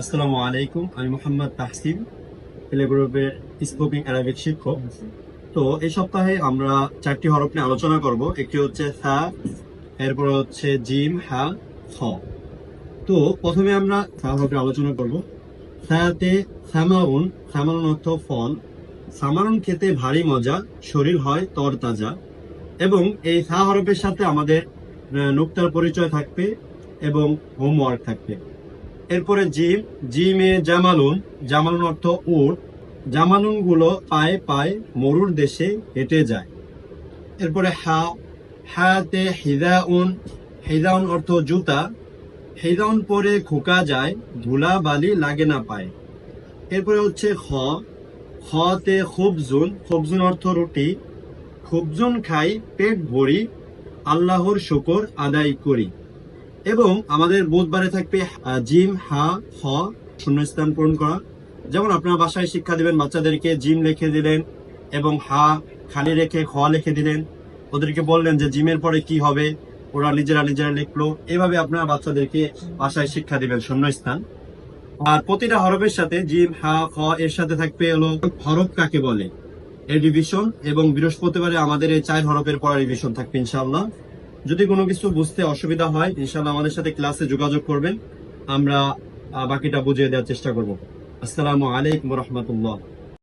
আসসালামু আলাইকুম, আমি মোহাম্মদ তাহসিন প্লে গ্রুপের স্পোকিং অ্যারাবিক শিক্ষক। তো এই সপ্তাহে আমরা চারটি হরফ নিয়ে আলোচনা করব, একটি হচ্ছে সা এরপর হচ্ছে জিম, হা, খ। তো প্রথমে আমরা সা হরফে আলোচনা করব। সাতে সামাউন সামাউন অর্থ ফল। সামারুন খেতে ভারী মজা, শরীর হয় তরতাজা। এবং এই সা হরফের সাথে আমাদের নুক্তার পরিচয় থাকবে এবং হোমওয়ার্ক থাকবে। এরপরে জিম, জিমে জামালুন জামালুন অর্থ উট জামালুনগুলো পায়ে পায়ে মরুর দেশে হেঁটে যায়। এরপরে হা, হাতে হিদাউন হিদাউন অর্থ জুতা হিদাউন পরে খোকা যায়, ধুলা বালি লাগে না পায়। এরপরে হচ্ছে খ, খতে খুবজুন খুবজুন অর্থ রুটি। খুবজুন খাই, পেট ভরি, আল্লাহর শুকর আদায় করি। এবং আমাদের বুধবারে থাকবে জিম, হা খ শূন্যস্থান পূরণ করা। যেমন আপনারা বাসায় শিক্ষা দিবেন, বাচ্চাদেরকে জিম লিখে দিলেন এবং হা, খালি রেখে খ লিখে দিলেন। ওদেরকে বললেন যে জিমের পরে কি হবে, ওরা নিজেরা নিজেরা লিখলো। এভাবে আপনারা বাচ্চাদেরকে বাসায় শিক্ষা দিবেন, শূন্যস্থান। আর প্রতিটা হরফের সাথে জিম, হা, খ এর সাথে থাকবে হলো, হরফ কাকে বলে? এর রিভিশন এবং বৃহস্পতিবারে আমাদের এই চার হরফের পড়া রিভিশন থাকবে, ইনশাআল্লাহ। যদি কোনো কিছু বুঝতে অসুবিধা হয় ইনশাল্লাহ আমাদের সাথে ক্লাসে যোগাযোগ করবেন। আমরা বাকিটা বুঝিয়ে দেওয়ার চেষ্টা করব। আসসালামু আলাইকুম রহমতুল্লাহ।